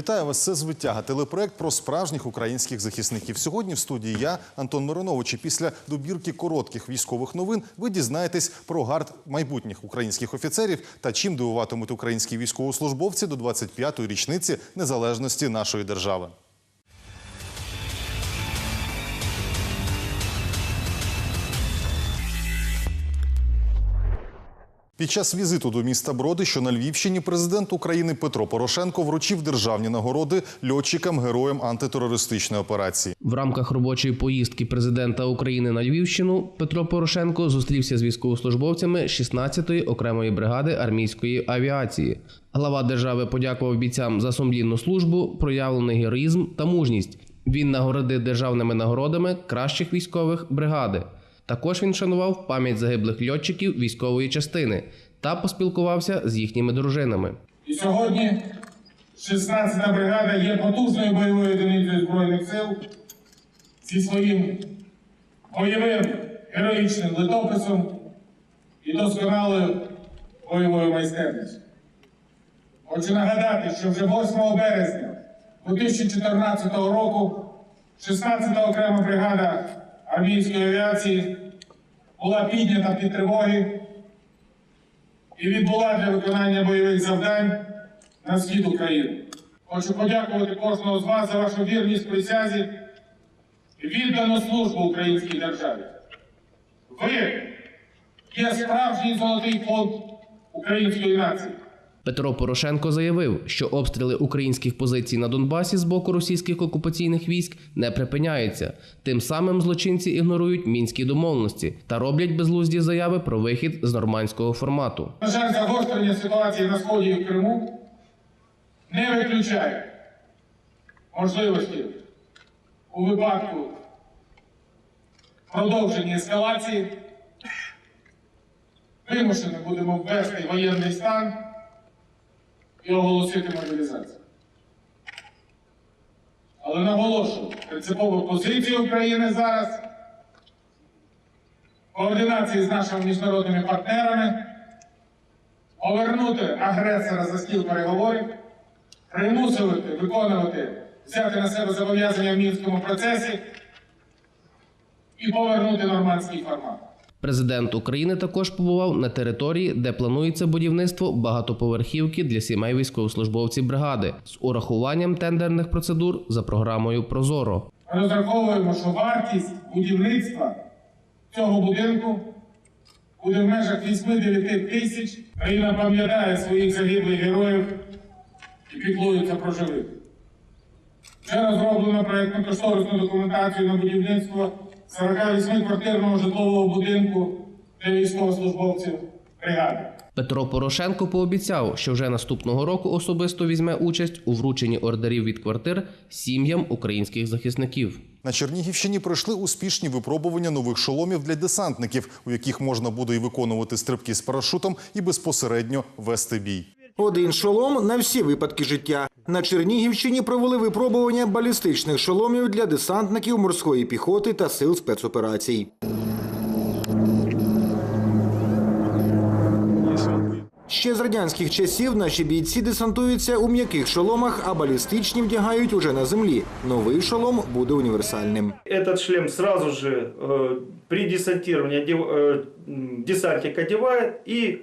Вітаю вас. Це звитяга. Телепроект про справжніх українських захисників. Сьогодні в студії я, Антон Миронович. І після добірки коротких військових новин ви дізнаєтесь про гард майбутніх українських офіцерів та чим дивуватимуть українські військовослужбовці до 25-ї річниці незалежності нашої держави. Під час візиту до міста Броди, що на Львівщині, президент України Петро Порошенко вручив державні нагороди льотчикам героям антитерористичної операції. В рамках робочої поїздки президента України на Львівщину Петро Порошенко зустрівся з військовослужбовцями 16-ї окремої бригади армійської авіації. Глава держави подякував бійцям за сумлінну службу, проявлений героїзм та мужність. Він нагородив державними нагородами кращих військових бригади. Також він шанував пам'ять загиблих льотчиків військової частини та поспілкувався з їхніми дружинами. І сьогодні 16-та бригада є потужною бойовою одиницею Збройних сил зі своїм бойовим героїчним литописом і досконалою бойовою майстерністю. Хочу нагадати, що вже 8 березня 2014 року 16-та окрема бригада армійської авіації була піднята під тривоги і відбула для виконання бойових завдань на схід України. Хочу подякувати кожного з вас за вашу вірність присязі і віддану службу українській державі. Ви є справжній золотий фонд української нації. Петро Порошенко заявив, що обстріли українських позицій на Донбасі з боку російських окупаційних військ не припиняються. Тим самим злочинці ігнорують мінські домовленості та роблять безглузді заяви про вихід з нормандського формату. На жаль, загострення ситуації на сході в Криму не виключає можливості у випадку продовження ескалації. Вимушені будемо ввести воєнний стан і оголосити мобілізацію. Але наголошую, принципова позиція України зараз в координації з нашими міжнародними партнерами повернути агресора за стіл переговорів, примусувати виконувати, взяти на себе зобов'язання в мінському процесі і повернути нормандський формат. Президент України також побував на території, де планується будівництво багатоповерхівки для сімей військовослужбовців бригади з урахуванням тендерних процедур за програмою Прозоро. Розраховуємо, що вартість будівництва цього будинку буде в межах 8-9 тисяч. Країна пам'ятає своїх загиблих героїв і піклується про живих. Вже розроблено проєктно-кошторисну документацію на будівництво 48-квартирного житлового будинку для військовослужбовців бригади. Петро Порошенко пообіцяв, що вже наступного року особисто візьме участь у врученні ордерів від квартир сім'ям українських захисників. На Чернігівщині пройшли успішні випробування нових шоломів для десантників, у яких можна буде і виконувати стрибки з парашутом, і безпосередньо вести бій. Один шолом на всі випадки життя. На Чернігівщині провели випробування балістичних шоломів для десантників морської піхоти та сил спецоперацій. Ще з радянських часів наші бійці десантуються у м'яких шоломах, а балістичні вдягають уже на землі. Новий шолом буде універсальним. Этот шлем сразу же э, при десантировании одев- э, м, десантник одевает и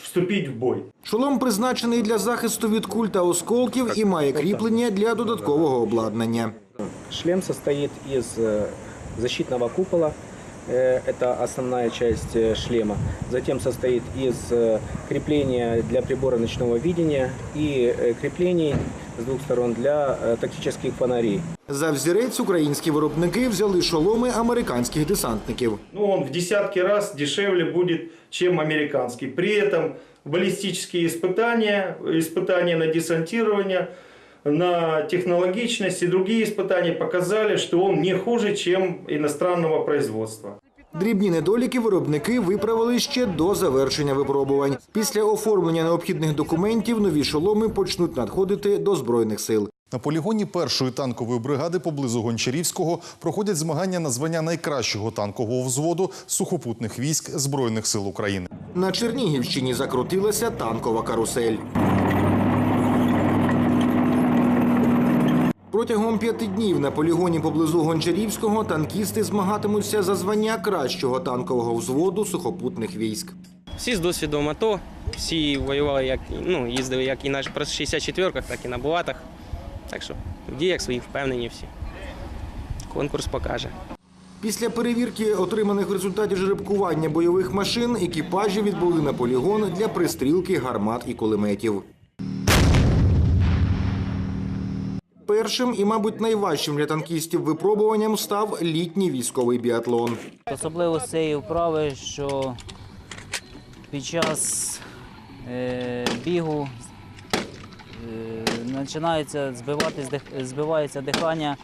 после приземления может вступить в бой. Шолом призначений для захисту від куль та осколків і має кріплення для додаткового обладнання. Шлем состоит из э, защитного купола, э, это основная часть э, шлема. Затем состоит из э, крепления для прибора ночного видения и э, креплений с двух сторон для э, тактических фонарей. За взірець українські виробники взяли шоломи американських десантників. Ну, он в десятки раз дешевле будет, чем американский. При этом баллистические испытания, испытания на десантирование, на технологичность и другие испытания показали, что он не хуже, чем иностранного производства. Дрібні недоліки виробники виправили ще до завершення випробувань. Після оформлення необхідних документів нові шоломи почнуть надходити до збройних сил. На полігоні першої танкової бригади поблизу Гончарівського проходять змагання на звання найкращого танкового взводу сухопутних військ Збройних сил України. На Чернігівщині закрутилася танкова карусель. Протягом п'яти днів на полігоні поблизу Гончарівського танкісти змагатимуться за звання кращого танкового взводу сухопутних військ. Всі з досвідом АТО, всі воювали як ну, їздили як і на 64-ках, так і на булатах. Так що в діях своїх впевнені всі. Конкурс покаже. Після перевірки отриманих результатів жеребкування бойових машин екіпажі відбули на полігон для пристрілки гармат і кулеметів. Першим і, мабуть, найважчим для танкістів випробуванням став літній військовий біатлон. Особливо з цієї вправи, що під час е, бігу е, починається збивається дихання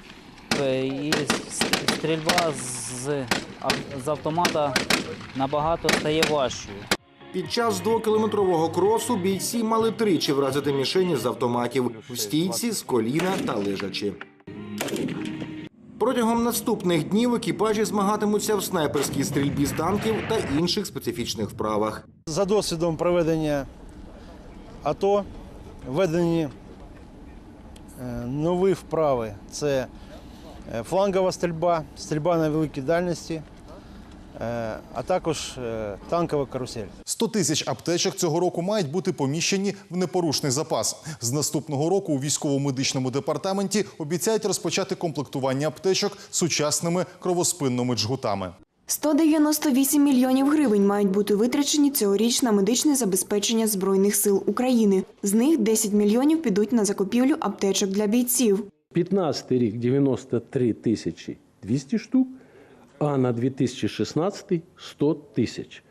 е, і стрільба з, з автомата набагато стає важчою. Під час двокілометрового кросу бійці мали тричі вразити мішені з автоматів в стійці, з коліна та лежачи. Протягом наступних днів екіпажі змагатимуться в снайперській стрільбі з танків та інших специфічних вправах. За досвідом проведення АТО введені е, нові вправи. Це е, флангова стрільба, стрільба на великій дальності, а також е, танкова карусель. 100 тисяч аптечок цього року мають бути поміщені в непорушний запас. З наступного року у військово-медичному департаменті обіцяють розпочати комплектування аптечок сучасними кровоспинними джгутами. 198 мільйонів гривень мають бути витрачені цьогоріч на медичне забезпечення Збройних сил України. З них 10 мільйонів підуть на закупівлю аптечок для бійців. 15 рік 93 тисячі 200 штук, а на 2016 100 тисяч.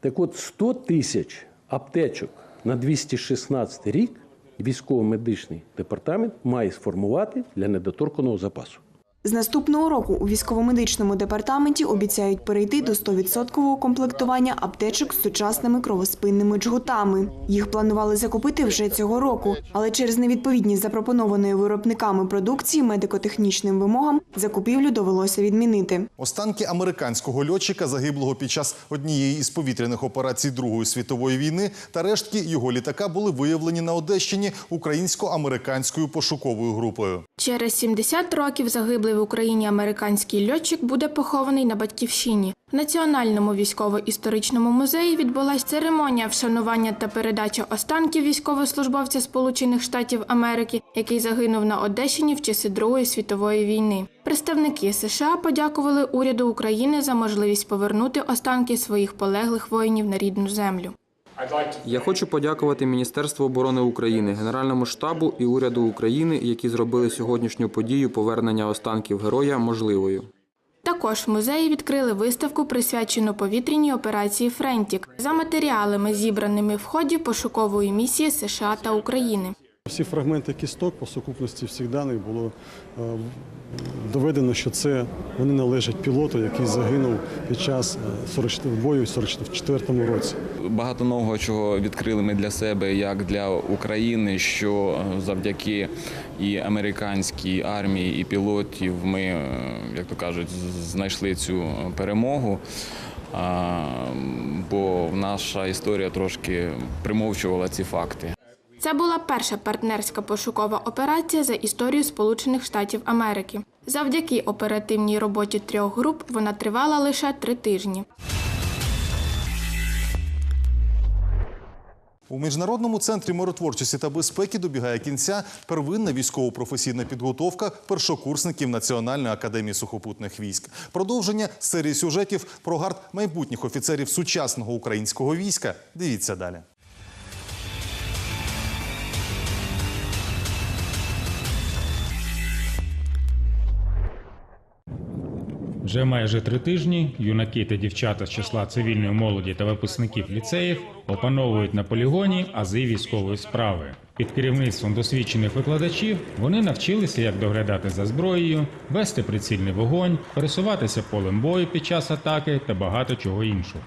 Так от 100 тисяч аптечок на 216 рік військово-медичний департамент має сформувати для недоторканого запасу. З наступного року у військово-медичному департаменті обіцяють перейти до 100% комплектування аптечок з сучасними кровоспинними джгутами. Їх планували закупити вже цього року, але через невідповідність запропонованої виробниками продукції медико-технічним вимогам закупівлю довелося відмінити. Останки американського льотчика, загиблого під час однієї із повітряних операцій Другої світової війни, та рештки його літака були виявлені на Одещині українсько-американською пошуковою групою. Через 70 років загиблий в Україні американський льотчик буде похований на батьківщині. В Національному військово-історичному музеї відбулася церемонія вшанування та передача останків військовослужбовця Сполучених Штатів Америки, який загинув на Одещині в часи Другої світової війни. Представники США подякували уряду України за можливість повернути останки своїх полеглих воїнів на рідну землю. Я хочу подякувати Міністерству оборони України, Генеральному штабу і уряду України, які зробили сьогоднішню подію повернення останків героя можливою. Також в музеї відкрили виставку, присвячену повітряній операції Френтік за матеріалами, зібраними в ході пошукової місії США та України. Всі фрагменти кісток по сукупності всіх даних було е, доведено, що це вони належать пілоту, який загинув під час е, 44 бою в 44 році. Багато нового чого відкрили ми для себе, як для України, що е, завдяки і американській армії, і пілотів ми, як то кажуть, знайшли цю перемогу. Бо наша історія трошки примовчувала ці факти. Це була перша партнерська пошукова операція за історію Сполучених Штатів Америки. Завдяки оперативній роботі трьох груп вона тривала лише три тижні. У міжнародному центрі миротворчості та безпеки добігає кінця первинна військово-професійна підготовка першокурсників Національної академії сухопутних військ. Продовження серії сюжетів про гард майбутніх офіцерів сучасного українського війська. Дивіться далі. Вже майже три тижні юнаки та дівчата з числа цивільної молоді та випускників ліцеїв опановують на полігоні ази військової справи. Під керівництвом досвідчених викладачів вони навчилися, як доглядати за зброєю, вести прицільний вогонь, пересуватися полем бою під час атаки та багато чого іншого.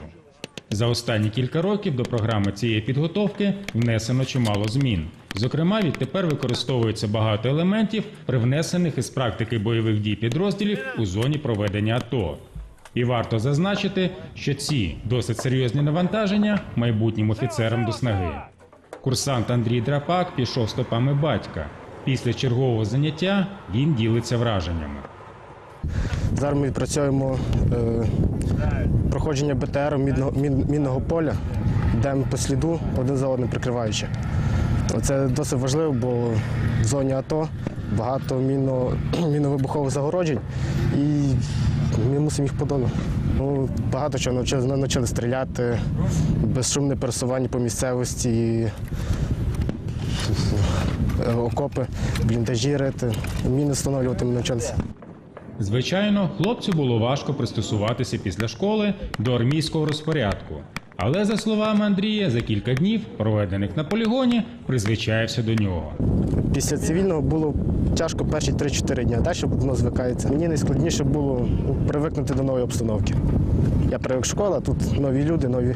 За останні кілька років до програми цієї підготовки внесено чимало змін. Зокрема, відтепер використовується багато елементів, привнесених із практики бойових дій підрозділів у зоні проведення АТО. І варто зазначити, що ці досить серйозні навантаження майбутнім офіцерам до снаги. Курсант Андрій Драпак пішов стопами батька. Після чергового заняття він ділиться враженнями. Зараз ми відпрацьовуємо е, проходження БТР мінного, мінного поля, йдемо по сліду один за одним прикриваючи. Це досить важливо, бо в зоні АТО багато мінно, мінно-вибухових загороджень і ми мусимо їх подолати. Ну, багато чого навчили, навчили стріляти, безшумне пересування по місцевості, окопи, бліндажі рити, міни встановлювати ми навчилися. Звичайно, хлопцю було важко пристосуватися після школи до армійського розпорядку. Але за словами Андрія, за кілька днів, проведених на полігоні, призвичаєвся до нього. Після цивільного було тяжко перші 3-4 дні, далі воно звикається. Мені найскладніше було ну, привикнути до нової обстановки. Я привик школа, тут нові люди, нові,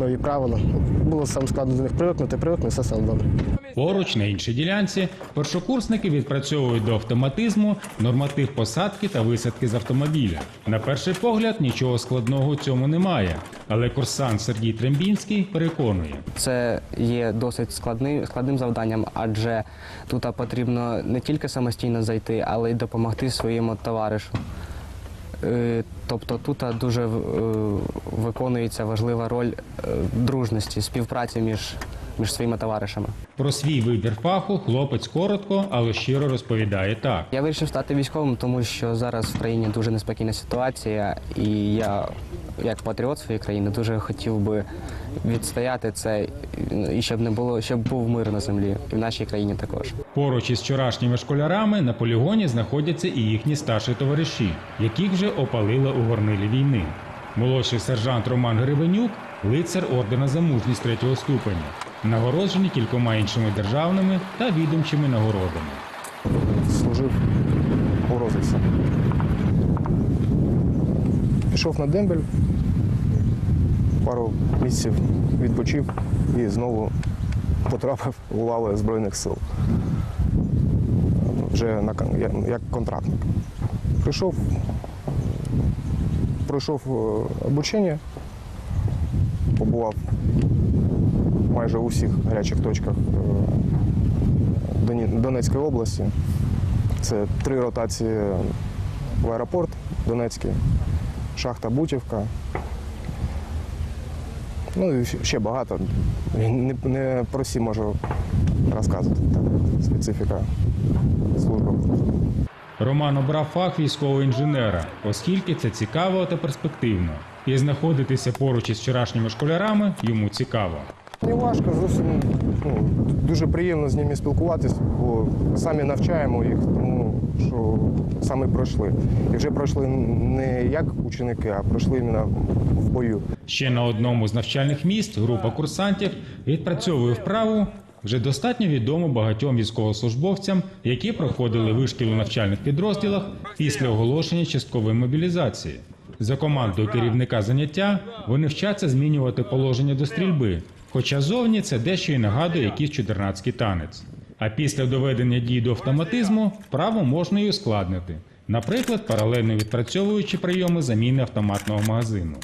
нові правила. Було саме складно до них привикнути, привикнути, все стало добре. Поруч на іншій ділянці першокурсники відпрацьовують до автоматизму норматив посадки та висадки з автомобіля. На перший погляд нічого складного у цьому немає, але курсант Сергій Трембінський переконує. Це є досить складним, складним завданням, адже тут потрібно не тільки самостійно зайти, але й допомогти своєму товаришу. Е, Тобто тут дуже е, виконується важлива роль е, дружності, співпраці між, між своїми товаришами. Про свій вибір фаху хлопець коротко, але щиро розповідає так. Я вирішив стати військовим, тому що зараз в країні дуже неспокійна ситуація, і я, як патріот своєї країни, дуже хотів би відстояти це і щоб не було, щоб був мир на землі, і в нашій країні також. Поруч із вчорашніми школярами на полігоні знаходяться і їхні старші товариші, яких вже опалили у горнилі війни. Молодший сержант Роман Гривенюк лицар ордена за мужність третього ступеня, нагороджений кількома іншими державними та відомчими нагородами. служив у розвідці. Пішов на дембель, пару місяців відпочив і знову потрапив у лави Збройних сил. Вже на, як- як контрактник. Прийшов, пройшов е, обучення, побував майже у всіх гарячих точках е, Донецької області. Це три ротації в аеропорт Донецький, шахта Бутівка. Ну і ще багато. Не, не про всі можу розказувати. Так, специфіка служби. Роман обрав фах військового інженера, оскільки це цікаво та перспективно. І знаходитися поруч із вчорашніми школярами йому цікаво. Не важко, зовсім ну, дуже приємно з ними спілкуватися, бо самі навчаємо їх, тому що самі пройшли. І вже пройшли не як ученики, а пройшли в бою. Ще на одному з навчальних місць група курсантів відпрацьовує вправу, вже достатньо відому багатьом військовослужбовцям, які проходили вишкіл у навчальних підрозділах після оголошення часткової мобілізації. За командою керівника заняття вони вчаться змінювати положення до стрільби, хоча зовні це дещо і нагадує якийсь чудернацький танець. А після доведення дій до автоматизму вправу можна і ускладнити, наприклад, паралельно відпрацьовуючи прийоми заміни автоматного магазину.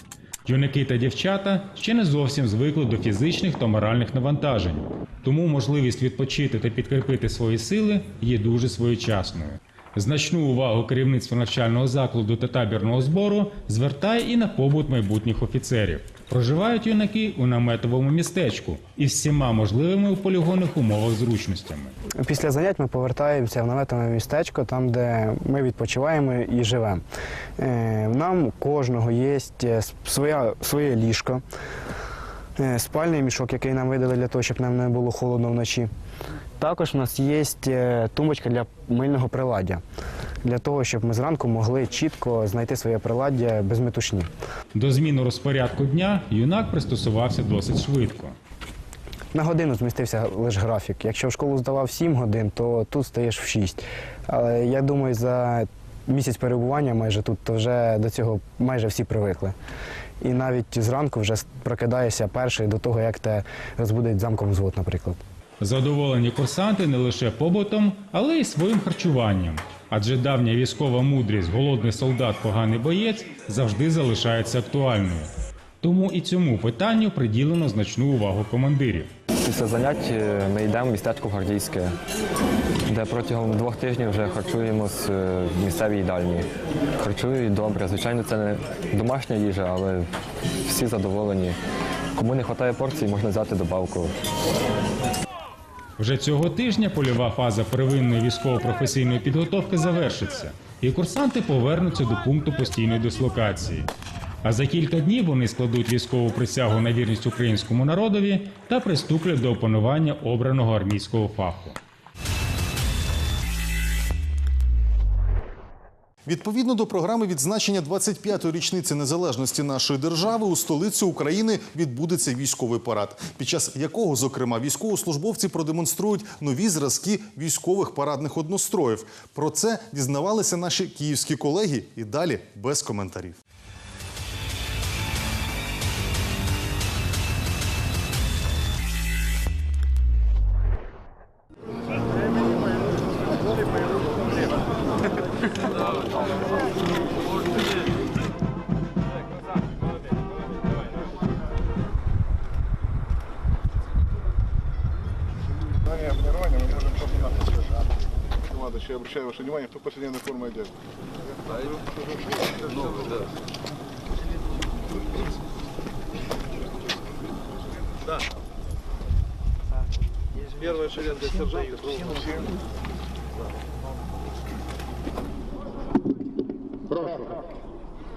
Юнаки та дівчата ще не зовсім звикли до фізичних та моральних навантажень, тому можливість відпочити та підкріпити свої сили є дуже своєчасною. Значну увагу керівництво навчального закладу та табірного збору звертає і на побут майбутніх офіцерів. Проживають юнаки у наметовому містечку із всіма можливими у полігонних умовах зручностями. Після занять ми повертаємося в наметове містечко, там, де ми відпочиваємо і живемо. Е, Нам кожного є своя, своє ліжко, е, спальний мішок, який нам видали для того, щоб нам не було холодно вночі. Також у нас є е, тумбочка для мильного приладдя, для того, щоб ми зранку могли чітко знайти своє приладдя без метушні. До зміни розпорядку дня юнак пристосувався досить швидко. На годину змістився лише графік. Якщо в школу здавав 7 годин, то тут стаєш в 6. Але я думаю, за місяць перебування майже тут, то вже до цього майже всі привикли. І навіть зранку вже прокидаєшся перший до того, як те розбудить замком взвод, наприклад. Задоволені курсанти не лише побутом, але й своїм харчуванням. Адже давня військова мудрість голодний солдат, поганий боєць завжди залишається актуальною. Тому і цьому питанню приділено значну увагу командирів. Після занять е, ми йдемо в містечко Гвардійське, де протягом двох тижнів вже харчуємось е, в місцевій їдальні. Харчують добре. Звичайно, це не домашня їжа, але всі задоволені. Кому не вистачає порцій, можна взяти добавку. Вже цього тижня польова фаза первинної військово-професійної підготовки завершиться, і курсанти повернуться до пункту постійної дислокації. А за кілька днів вони складуть військову присягу на вірність українському народові та приступлять до опанування обраного армійського фаху. Відповідно до програми відзначення 25-ї річниці незалежності нашої держави у столиці України відбудеться військовий парад, під час якого, зокрема, військовослужбовці продемонструють нові зразки військових парадних одностроїв. Про це дізнавалися наші київські колеги і далі без коментарів. Ваше внимание, кто в повседневной форме одежды. Да. Первая шеренга сержанта. Прошу.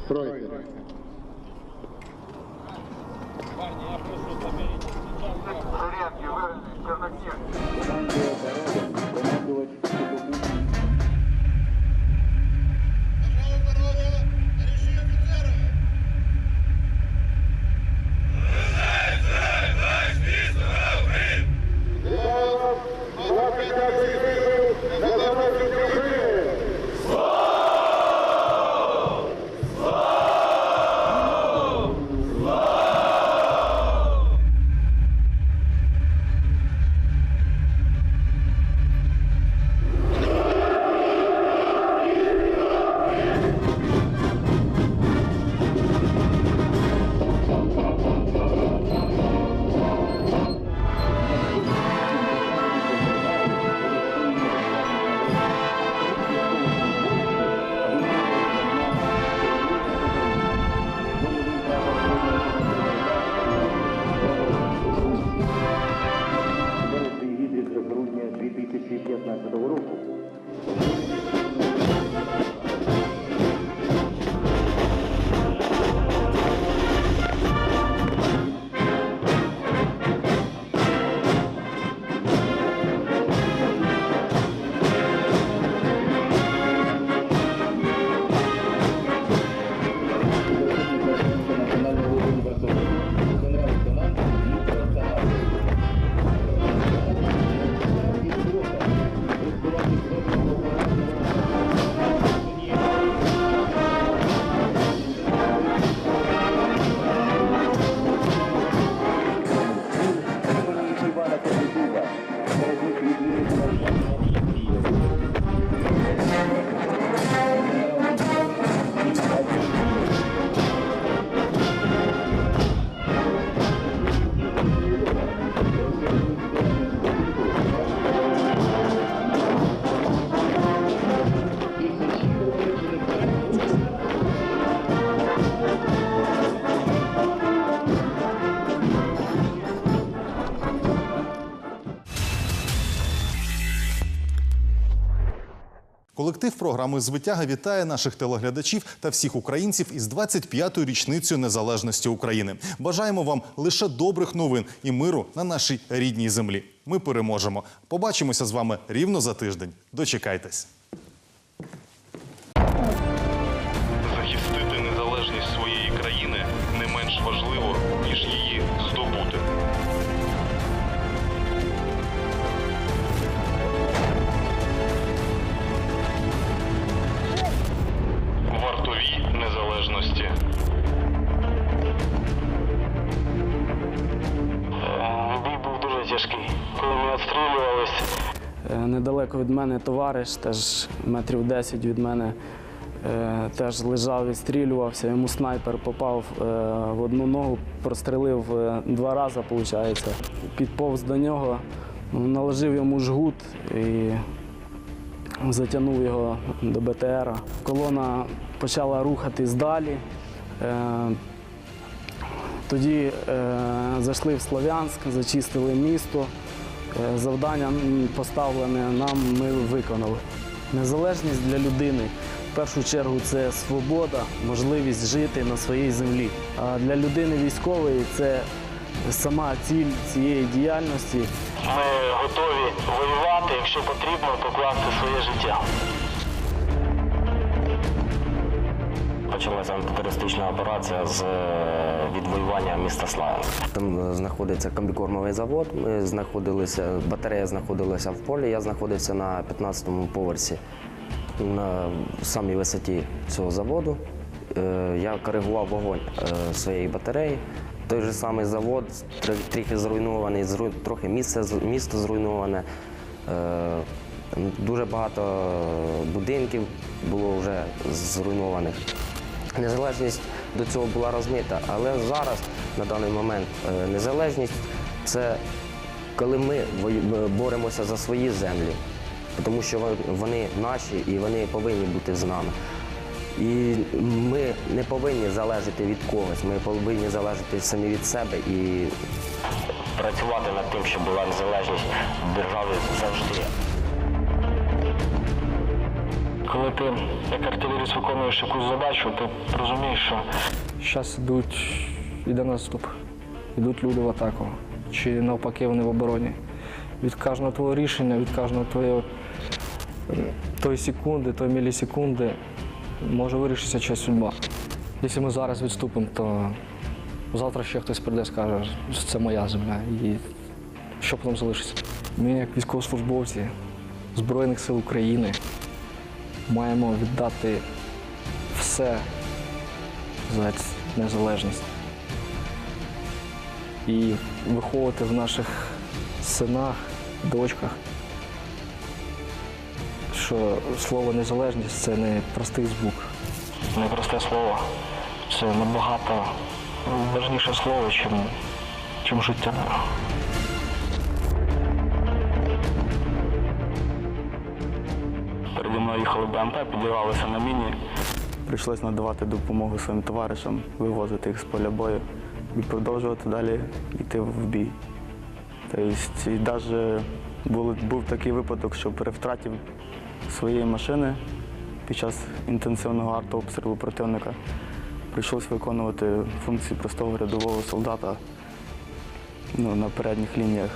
Стройте. Колектив програми Звитяга вітає наших телеглядачів та всіх українців із 25-ю річницею незалежності України. Бажаємо вам лише добрих новин і миру на нашій рідній землі. Ми переможемо. Побачимося з вами рівно за тиждень. Дочекайтесь. Мене товариш, теж метрів 10 від мене, Е, теж лежав, відстрілювався, йому снайпер попав е, в одну ногу, прострелив е, два рази, виходить. Підповз до нього, наложив йому жгут і затягнув його до БТРа. Колона почала рухатись далі. Тоді зайшли в Слов'янськ, зачистили місто. Е, Завдання поставлене нам ми виконали. Незалежність для людини в першу чергу це свобода, можливість жити на своїй землі. А для людини військової це сама ціль цієї діяльності. Ми готові воювати, якщо потрібно, покласти своє життя. Почалася антитерористична операція з е, відвоювання міста Славянськ. Там е, знаходиться комбікормовий завод. Ми знаходилися, батарея знаходилася в полі. Я знаходився на 15-му поверсі на самій висоті цього заводу. Е, Я коригував вогонь е, своєї батареї. Той же самий завод тр- трохи зруйнований, зру- трохи місце, місто зруйноване. Дуже багато будинків було вже зруйнованих. Незалежність до цього була розмита, але зараз, на даний момент, е, незалежність це коли ми боремося за свої землі, тому що вони наші і вони повинні бути з нами. І ми не повинні залежати від когось, ми повинні залежати самі від себе і працювати над тим, щоб була незалежність в державі завжди. Коли ти як артилеріст виконуєш якусь задачу, ти розумієш, що Зараз ідуть, іде наступ, йдуть люди в атаку. Чи навпаки вони в обороні. Від кожного твого рішення, від кожного твого е, тої секунди, тої мілісекунди може вирішитися чиясь судьба. Якщо ми зараз відступимо, то завтра ще хтось прийде і скаже, що це моя земля. І що потім залишиться? Ми, як військовослужбовці Збройних сил України, маємо віддати все за незалежність. І виховувати в наших синах, дочках, що слово незалежність це не простий звук. непросте слово це набагато важніше слово, чим, чим життя. Переді мною їхали БМП, підірвалися на міні. Прийшлось надавати допомогу своїм товаришам, вивозити їх з поля бою і продовжувати далі йти в бій. Тобто, і навіть був, був такий випадок, що при втраті своєї машини під час інтенсивного артобстрілу противника прийшлось виконувати функції простого рядового солдата ну, на передніх лініях.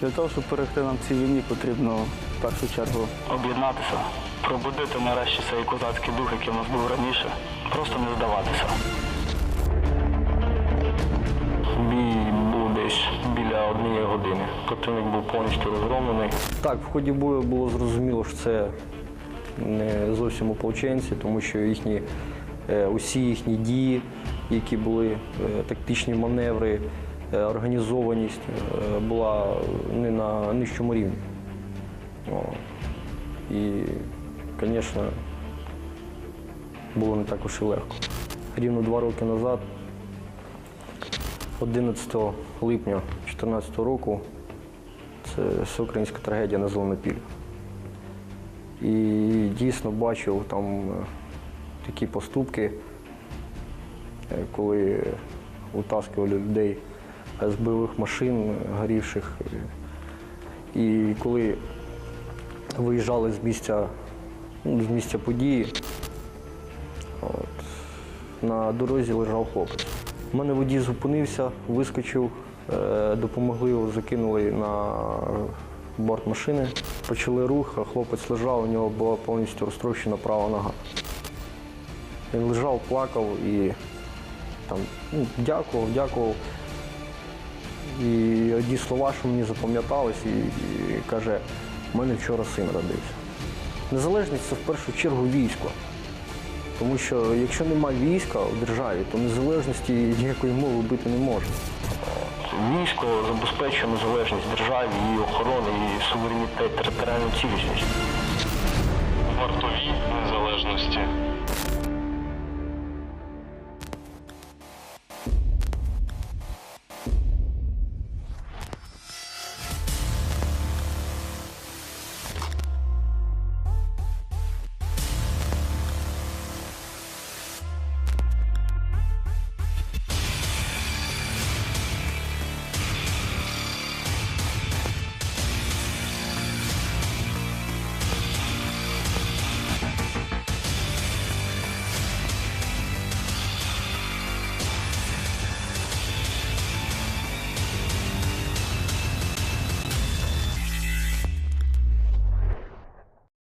Для того, щоб перегти нам в цій війні, потрібно в першу чергу Об'єднатися, пробудити нарешті цей козацький дух, який у нас був раніше. Просто не здаватися. Бій був десь біля однієї години. Противник був повністю розгромлений. Так, в ході бою було зрозуміло, що це не зовсім ополченці, тому що їхні, е, усі їхні дії, які були е, тактичні маневри, е, організованість була не на нижчому рівні. І, звісно, було не так уж і легко. Рівно два роки назад, 11 липня 2014 року, це всеукраїнська трагедія на Зеленопіллі. І дійсно бачив там е, такі поступки, е, коли утаскували людей з бойових машин е, горівших. І коли виїжджали з місця, з місця події, от, на дорозі лежав хлопець. У мене водій зупинився, вискочив, е, допомогли його, закинули на борт машини. Почали рух, а хлопець лежав, у нього була повністю розтрощена права нога. Він лежав, плакав і там, ну, дякував, дякував. І одні слова, що мені запам'ятались, і, і каже, в мене вчора син родився. Незалежність це в першу чергу військо. Тому що якщо нема війська у державі, то незалежності ніякої мови бити не може. Військо забезпечує незалежність державі, її охорони, її суверенітет, територіальну цілісність. Вартові незалежності.